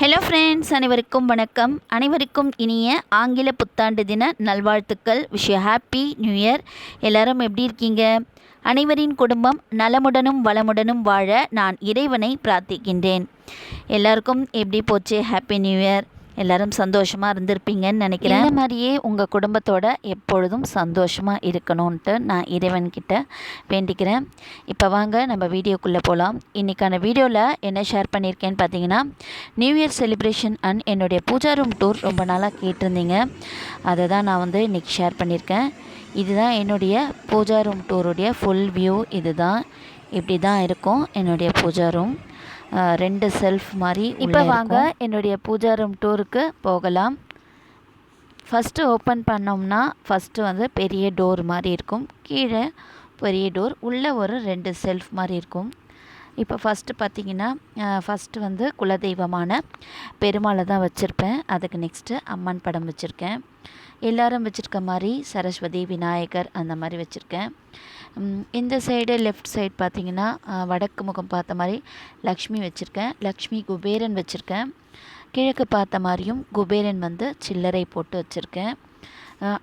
Hello friends அனைவருக்கும் வணக்கம். அனைவருக்கும் இனிய ஆங்கில புத்தாண்டு தின நல்வாழ்த்துக்கள். விஷ் ஹாப்பி நியூ இயர் எல்லாரும் எப்படி இருக்கீங்க? அனைவரின் குடும்பம் நலமுடனும் வளமுடனும் வாழ நான் இறைவனை பிரார்த்திக்கின்றேன். எல்லாருக்கும் எப்படி போச்சு? ஹாப்பி நியூ இயர் எல்லாரும் சந்தோஷமாக இருந்திருப்பீங்கன்னு நினைக்கிறேன். இந்த மாதிரியே உங்கள் குடும்பத்தோட எப்பொழுதும் சந்தோஷமாக இருக்கணும்ன்ட்டு நான் இறைவன்கிட்ட வேண்டிக்கிறேன். இப்போ வாங்க நம்ம வீடியோக்குள்ளே போகலாம் இன்றைக்கான வீடியோவில் என்ன ஷேர் பண்ணியிருக்கேன்னு பார்த்தீங்கன்னா நியூ இயர் செலிப்ரேஷன் அண்ட் என்னுடைய பூஜா ரூம் டூர் ரொம்ப நாளாக கேட்டிருந்தீங்க. அதை தான் நான் வந்து இன்றைக்கி ஷேர் பண்ணியிருக்கேன் இதுதான் என்னுடைய பூஜா ரூம் டூருடைய ஃபுல் வியூ இதுதான் இப்படி தான் இருக்கும் என்னுடைய பூஜா ரூம். ரெண்டு செல்ஃப் மாதிரி இப்போ வாங்க என்னுடைய பூஜா ரூம் டூருக்கு போகலாம். ஃபஸ்ட்டு ஓப்பன் பண்ணோம்னா ஃபஸ்ட்டு வந்து பெரிய டோர் மாதிரி இருக்கும். கீழே பெரிய டோர் உள்ளே ஒரு ரெண்டு செல்ஃப் மாதிரி இருக்கும். இப்போ ஃபஸ்ட்டு பார்த்தீங்கன்னா ஃபஸ்ட்டு வந்து குலதெய்வமான பெருமாளை தான் வச்சுருப்பேன். அதுக்கு நெக்ஸ்ட்டு அம்மன் படம் வச்சுருக்கேன். எல்லாரும் வச்சுருக்க மாதிரி சரஸ்வதி விநாயகர் அந்த மாதிரி வச்சுருக்கேன். இந்த சைடு லெஃப்ட் சைடு பார்த்தீங்கன்னா வடக்கு முகம் பார்த்த மாதிரி லக்ஷ்மி வச்சுருக்கேன். லக்ஷ்மி குபேரன் வச்சுருக்கேன். கிழக்கு பார்த்த மாதிரியும் குபேரன் வந்து சில்லறை போட்டு வச்சுருக்கேன்.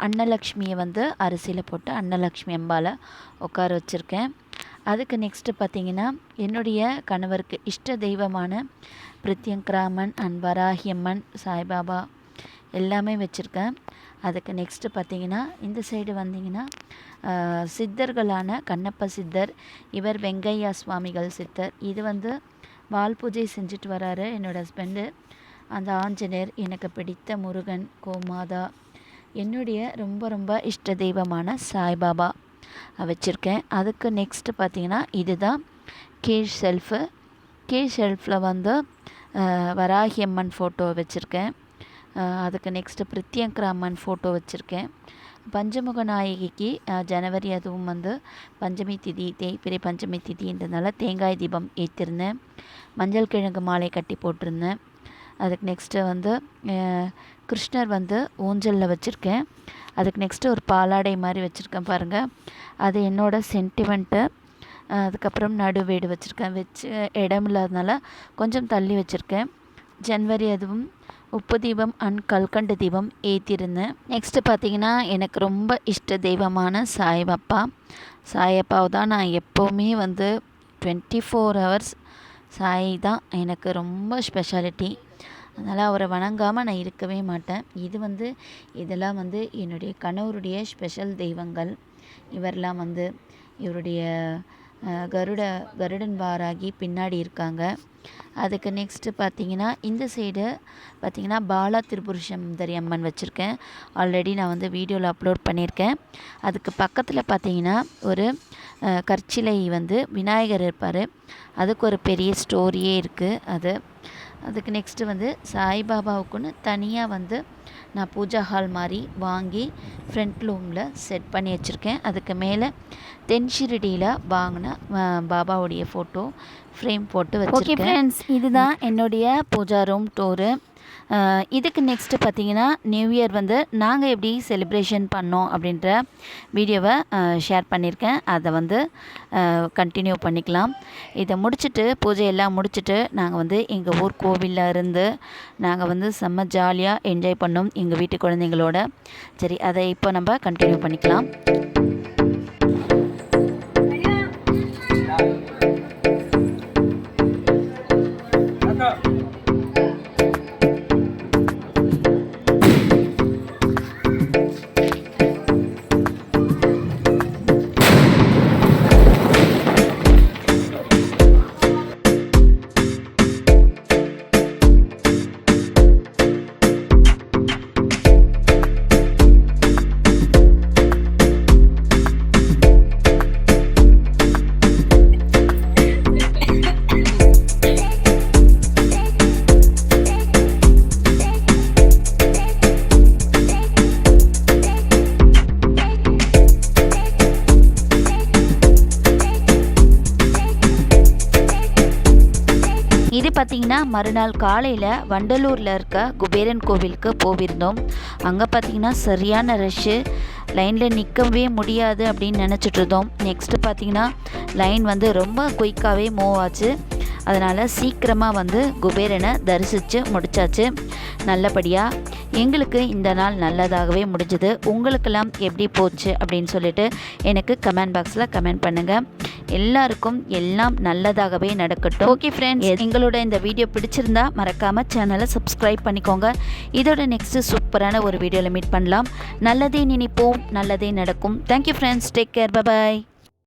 அன்னலக்ஷ்மியை வந்து அரிசியில் போட்டு அன்னலக்ஷ்மி அம்பாவில் உட்கார வச்சுருக்கேன். அதுக்கு நெக்ஸ்ட்டு பார்த்தீங்கன்னா என்னுடைய கணவருக்கு இஷ்ட தெய்வமான பிரித்யங்கிராமன் அண்ட் வராகியம்மன் சாய்பாபா எல்லாமே வச்சுருக்கேன். அதுக்கு நெக்ஸ்ட்டு பார்த்தீங்கன்னா இந்த சைடு வந்தீங்கன்னா சித்தர்களான கண்ணப்ப சித்தர் இவர் வெங்கையா சுவாமிகள் சித்தர். இது வந்து வால் பூஜை செஞ்சுட்டு வராரு என்னோடய ஹஸ்பண்டு அந்த ஆஞ்சநேயர் எனக்கு பிடித்த முருகன் கோமாதா. என்னுடைய ரொம்ப ரொம்ப இஷ்ட தெய்வமான சாய்பாபா. வச்சுருக்கேன். அதுக்கு நெக்ஸ்ட்டு பார்த்தீங்கன்னா இதுதான் கீழ் ஷெல்ஃபு கீழ் ஷெல்ஃபில் வந்து வராகியம்மன் வராகி அம்மன் ஃபோட்டோ வச்சுருக்கேன். அதுக்கு நெக்ஸ்ட்டு பிரித்யங்கராமன் ஃபோட்டோ வச்சுருக்கேன். பஞ்சமுக நாயகிக்கு ஜனவரி அதுவும் வந்து பஞ்சமி திதி தேய்பிரை பஞ்சமி திதின்றதுனால தேங்காய் தீபம் ஏற்றிருந்தேன் மஞ்சள் கிழங்கு மாலை கட்டி போட்டிருந்தேன். அதுக்கு நெக்ஸ்ட்டு வந்து கிருஷ்ணர் வந்து ஊஞ்சலில் வச்சுருக்கேன். அதுக்கு நெக்ஸ்ட்டு ஒரு பாலாடை மாதிரி வச்சுருக்கேன் பாருங்கள் அது என்னோடய சென்டிமெண்ட்டு அதுக்கப்புறம் நடு வீடு வச்சுருக்கேன். வச்சு இடம் இல்லாதனால கொஞ்சம் தள்ளி வச்சுருக்கேன். ஜன்வரி அதுவும் உப்பு தீபம் அண்ட் கல்கண்டு தீபம் ஏற்றிருந்தேன் நெக்ஸ்ட்டு பார்த்தீங்கன்னா எனக்கு ரொம்ப இஷ்ட தெய்வமான சாய்பாப்பா. சாயப்பாவை தான் நான் எப்போவுமே வந்து டுவெண்ட்டி ஃபோர் ஹவர்ஸ் சாய் தான் எனக்கு ரொம்ப ஸ்பெஷாலிட்டி அதனால் அவரை வணங்காமல் நான் இருக்கவே மாட்டேன். இது வந்து இதெல்லாம் வந்து என்னுடைய கணவருடைய ஸ்பெஷல் தெய்வங்கள். இவரெல்லாம் வந்து இவருடைய கருட கருடன் வாராகி பின்னாடி இருக்காங்க. அதுக்கு நெக்ஸ்ட்டு பார்த்தீங்கன்னா இந்த சைடு பார்த்தீங்கன்னா பாலா திரிபுருஷந்தரி அம்மன் வச்சுருக்கேன். ஆல்ரெடி நான் வந்து வீடியோவில் அப்லோட் பண்ணியிருக்கேன் அதுக்கு பக்கத்தில் பார்த்தீங்கன்னா ஒரு கற்சிலை வந்து விநாயகர் இருப்பார். அதுக்கு ஒரு பெரிய ஸ்டோரியே இருக்குது அது அதுக்கு நெக்ஸ்ட்டு வந்து சாய்பாபாவுக்குன்னு தனியாக வந்து நான் பூஜா ஹால் மாதிரி வாங்கி ஃப்ரண்ட் ரூமில் செட் பண்ணி வச்சுருக்கேன். அதுக்கு மேலே தென்ஷிரடியில் வாங்கின பாபாவுடைய ஃபோட்டோ ஃப்ரேம் போட்டு ஓகே வச்சுருக்கேன். ஃப்ரெண்ட்ஸ் இதுதான் என்னுடைய பூஜா ரூம் டூரு இதுக்கு நெக்ஸ்ட்டு பார்த்தீங்கன்னா நியூ இயர் வந்து நாங்கள் எப்படி செலிப்ரேஷன் பண்ணோம் அப்படின்ற வீடியோவை ஷேர் பண்ணியிருக்கேன். அதை வந்து கண்டினியூ பண்ணிக்கலாம். இதை முடிச்சுட்டு பூஜையெல்லாம் முடிச்சுட்டு நாங்கள் வந்து எங்கள் ஊர் கோவிலில் இருந்து நாங்கள் வந்து செம்ம ஜாலியாக என்ஜாய் பண்ணோம் எங்கள் வீட்டு குழந்தைங்களோட. சரி அதை இப்போ நம்ம கண்டினியூ பண்ணிக்கலாம். இது பார்த்திங்கன்னா மறுநாள் காலையில் வண்டலூரில் இருக்க குபேரன் கோவிலுக்கு போயிருந்தோம். அங்கே பார்த்திங்கன்னா சரியான ரஷ்ஷு லைனில் நிற்கவே முடியாது அப்படின்னு நினச்சிட்டு இருந்தோம். நெக்ஸ்ட்டு பார்த்திங்கன்னா லைன் வந்து ரொம்ப குயிக்காகவே மூவ் ஆச்சு. அதனால் சீக்கிரமாக வந்து குபேரனை தரிசித்து முடிச்சாச்சு. நல்லபடியாக எங்களுக்கு இந்த நாள் நல்லதாகவே முடிஞ்சுது. உங்களுக்கெல்லாம் எப்படி போச்சு அப்படின்னு சொல்லிட்டு எனக்கு கமெண்ட் பாக்ஸில் கமெண்ட் பண்ணுங்கள் எல்லாருக்கும் எல்லாம் நல்லதாகவே நடக்கட்டும். ஓகே ஃப்ரெண்ட்ஸ் எங்களோட இந்த வீடியோ பிடிச்சிருந்தா மறக்காமல் சேனலை சப்ஸ்கிரைப் பண்ணிக்கோங்க. இதோட நெக்ஸ்ட்டு சூப்பரான ஒரு வீடியோவில் மீட் பண்ணலாம். நல்லதே நினைப்போம் நல்லதே நடக்கும். Thank you friends take care bye bye